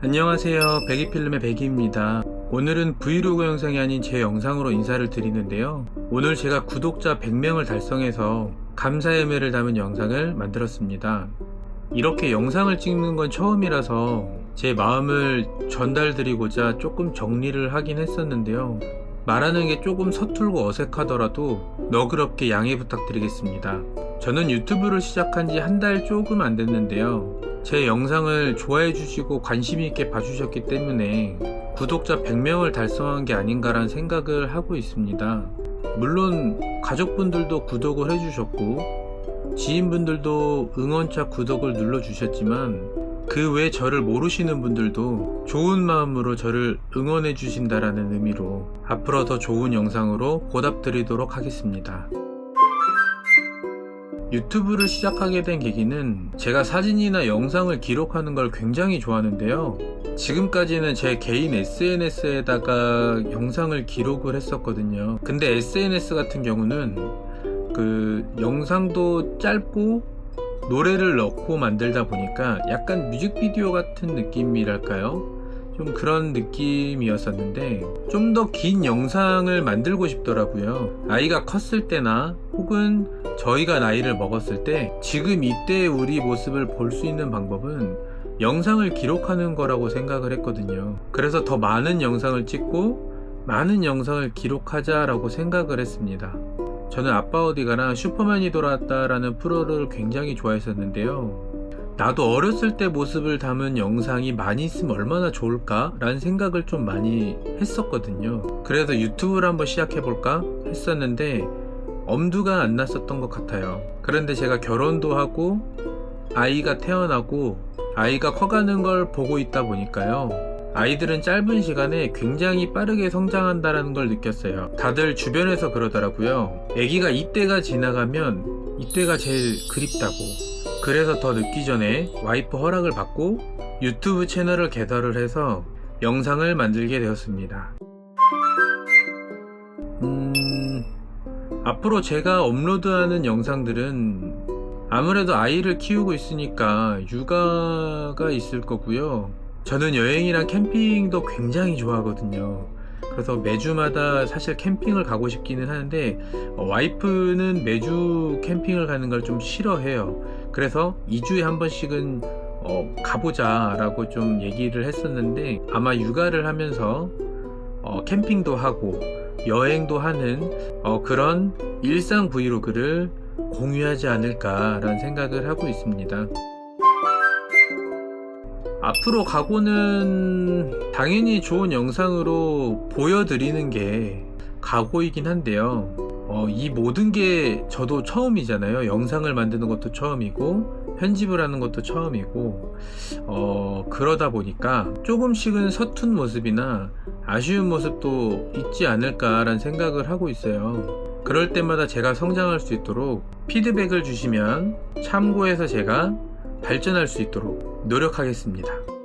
안녕하세요. 백이필름의 백이입니다. 오늘은 브이로그 영상이 아닌 제 영상으로 인사를 드리는데요. 오늘 제가 구독자 100명을 달성해서 감사의 의미를 담은 영상을 만들었습니다. 이렇게 영상을 찍는 건 처음이라서 제 마음을 전달드리고자 조금 정리를 하긴 했었는데요. 말하는 게 조금 서툴고 어색하더라도 너그럽게 양해 부탁드리겠습니다. 저는 유튜브를 시작한 지 한 달 조금 안 됐는데요. 제 영상을 좋아해 주시고 관심 있게 봐주셨기 때문에 구독자 100명을 달성한 게 아닌가라는 생각을 하고 있습니다. 물론 가족분들도 구독을 해주셨고 지인분들도 응원차 구독을 눌러주셨지만 그 외 저를 모르시는 분들도 좋은 마음으로 저를 응원해 주신다라는 의미로 앞으로 더 좋은 영상으로 보답드리도록 하겠습니다. 유튜브를 시작하게 된 계기는 제가 사진이나 영상을 기록하는 걸 굉장히 좋아하는데요. 지금까지는 제 개인 SNS에다가 영상을 기록을 했었거든요. 근데 SNS 같은 경우는 그 영상도 짧고 노래를 넣고 만들다 보니까 약간 뮤직비디오 같은 느낌이랄까요? 좀 그런 느낌이었었는데 좀 더 긴 영상을 만들고 싶더라고요. 아이가 컸을 때나 혹은 저희가 나이를 먹었을 때 지금 이때 우리 모습을 볼 수 있는 방법은 영상을 기록하는 거라고 생각을 했거든요. 그래서 더 많은 영상을 찍고 많은 영상을 기록하자라고 생각을 했습니다. 저는 아빠 어디 가나 슈퍼맨이 돌아왔다라는 프로를 굉장히 좋아했었는데요. 나도 어렸을 때 모습을 담은 영상이 많이 있으면 얼마나 좋을까라는 생각을 좀 많이 했었거든요. 그래서 유튜브를 한번 시작해볼까 했었는데 엄두가 안 났었던 것 같아요. 그런데 제가 결혼도 하고 아이가 태어나고 아이가 커가는 걸 보고 있다 보니까요. 아이들은 짧은 시간에 굉장히 빠르게 성장한다는 걸 느꼈어요. 다들 주변에서 그러더라고요. 아기가 이때가 지나가면 이때가 제일 그립다고. 그래서 더 늦기 전에 와이프 허락을 받고 유튜브 채널을 개설을 해서 영상을 만들게 되었습니다. 앞으로 제가 업로드하는 영상들은 아무래도 아이를 키우고 있으니까 육아가 있을 거고요. 저는 여행이랑 캠핑도 굉장히 좋아하거든요. 그래서 매주마다 사실 캠핑을 가고 싶기는 하는데 어, 와이프는 매주 캠핑을 가는 걸 좀 싫어해요. 그래서 2주에 한 번씩은 어, 가보자 라고 좀 얘기를 했었는데 아마 육아를 하면서 어, 캠핑도 하고 여행도 하는 어, 그런 일상 브이로그를 공유하지 않을까라는 생각을 하고 있습니다. 앞으로 각오는 당연히 좋은 영상으로 보여드리는 게 각오이긴 한데요. 어, 이 모든 게 저도 처음이잖아요. 영상을 만드는 것도 처음이고, 편집을 하는 것도 처음이고, 어, 그러다 보니까 조금씩은 서툰 모습이나 아쉬운 모습도 있지 않을까라는 생각을 하고 있어요. 그럴 때마다 제가 성장할 수 있도록 피드백을 주시면 참고해서 제가 발전할 수 있도록 노력하겠습니다.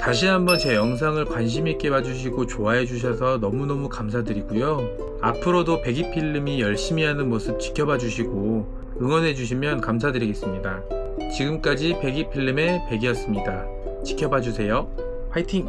다시 한번 제 영상을 관심있게 봐주시고 좋아해 주셔서 너무너무 감사드리고요. 앞으로도 백이필름이 열심히 하는 모습 지켜봐 주시고 응원해 주시면 감사드리겠습니다. 지금까지 백이필름의 백이었습니다. 지켜봐 주세요. 화이팅!